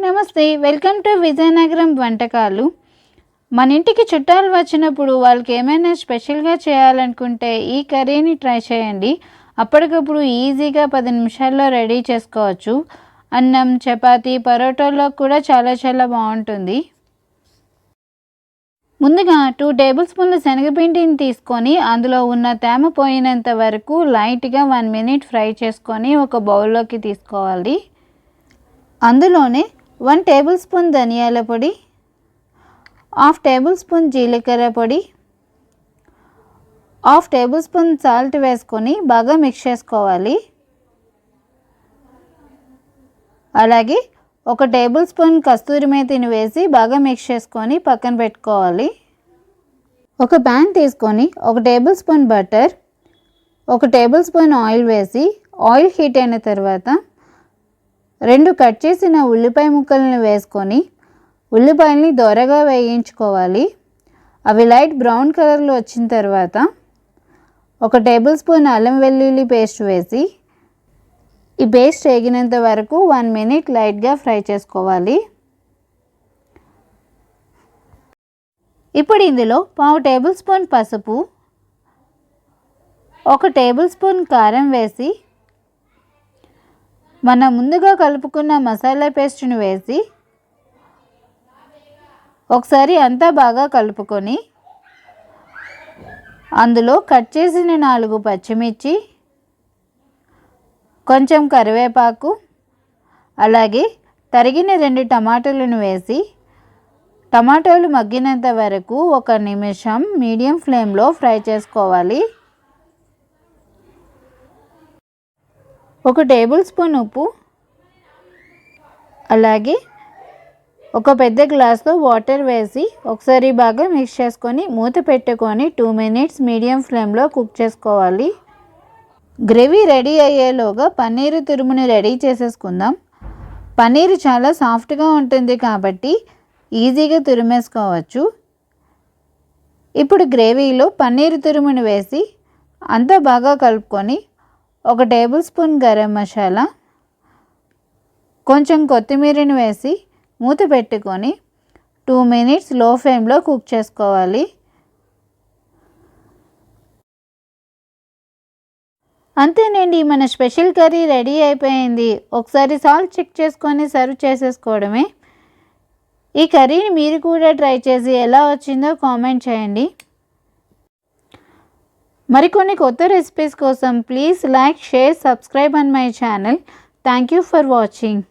నమస్తే. Welcome to Vizianagaram వంటకాలు. మన ఇంటికి చుట్టాలు వచ్చినప్పుడు వాళ్ళకి ఏమైనా స్పెషల్గా చేయాలనుకుంటే ఈ కర్రీని ట్రై చేయండి. అప్పటికప్పుడు ఈజీగా పది నిమిషాల్లో రెడీ చేసుకోవచ్చు. అన్నం చపాతీ పరోటాలో కూడా చాలా చాలా బాగుంటుంది. ముందుగా టూ టేబుల్ స్పూన్ల శనగపిండిని తీసుకొని అందులో ఉన్న తేమ పోయినంత వరకు లైట్గా వన్ మినిట్ ఫ్రై చేసుకొని ఒక బౌల్లోకి తీసుకోవాలి. అందులోనే వన్ టేబుల్ స్పూన్ ధనియాల పొడి హాఫ్ టేబుల్ స్పూన్ జీలకర్ర పొడి హాఫ్ టేబుల్ స్పూన్ సాల్ట్ వేసుకొని బాగా మిక్స్ చేసుకోవాలి. అలాగే ఒక టేబుల్ స్పూన్ కస్తూరి మేతిని వేసి బాగా మిక్స్ చేసుకొని పక్కన పెట్టుకోవాలి. ఒక ప్యాన్ తీసుకొని ఒక టేబుల్ స్పూన్ బటర్ ఒక టేబుల్ స్పూన్ ఆయిల్ వేసి ఆయిల్ హీట్ అయిన తర్వాత రెండు కట్ చేసిన ఉల్లిపాయ ముక్కలను వేసుకొని ఉల్లిపాయల్ని దోరగా వేయించుకోవాలి. అవి లైట్ బ్రౌన్ కలర్లో వచ్చిన తర్వాత ఒక టేబుల్ స్పూన్ అల్లం వెల్లుల్లి పేస్ట్ వేసి ఈ పేస్ట్ వేగినంత వరకు వన్ మినిట్ లైట్గా ఫ్రై చేసుకోవాలి. ఇప్పుడు ఇందులో పావు టేబుల్ స్పూన్ పసుపు ఒక టేబుల్ స్పూన్ కారం వేసి మనం ముందుగా కలుపుకున్న మసాలా పేస్ట్ని వేసి ఒకసారి అంతా బాగా కలుపుకొని అందులో కట్ చేసిన నాలుగు పచ్చిమిర్చి కొంచెం కరివేపాకు అలాగే తరిగిన రెండు టమాటాలను వేసి టమాటాలు మగ్గినంత వరకు ఒక నిమిషం మీడియం ఫ్లేమ్లో ఫ్రై చేసుకోవాలి. ఒక టేబుల్ స్పూన్ ఉప్పు అలాగే ఒక పెద్ద గ్లాస్తో వాటర్ వేసి ఒకసారి బాగా మిక్స్ చేసుకొని మూత పెట్టుకొని టూ మినిట్స్ మీడియం ఫ్లేమ్లో కుక్ చేసుకోవాలి. గ్రేవీ రెడీ అయ్యేలోగా పన్నీరు తురుముని రెడీ చేసేసుకుందాం. పన్నీరు చాలా సాఫ్ట్గా ఉంటుంది కాబట్టి ఈజీగా తురిమేసుకోవచ్చు. ఇప్పుడు గ్రేవీలో పన్నీరు తురుముని వేసి అంతా బాగా కలుపుకొని ఒక టేబుల్ స్పూన్ గరం మసాలా కొంచెం కొత్తిమీరని వేసి మూత పెట్టుకొని టూ మినిట్స్లో ఫ్లేమ్లో కుక్ చేసుకోవాలి. అంతేనండి మన స్పెషల్ కర్రీ రెడీ అయిపోయింది. ఒకసారి సాల్ట్ చెక్ చేసుకొని సర్వ్ చేసేసుకోవడమే. ఈ కర్రీని మీరు కూడా ట్రై చేసి ఎలా వచ్చిందో కామెంట్ చేయండి. మరికొన్ని కొత్త రెసిపీస్ కోసం please like share subscribe and my channel thank you for watching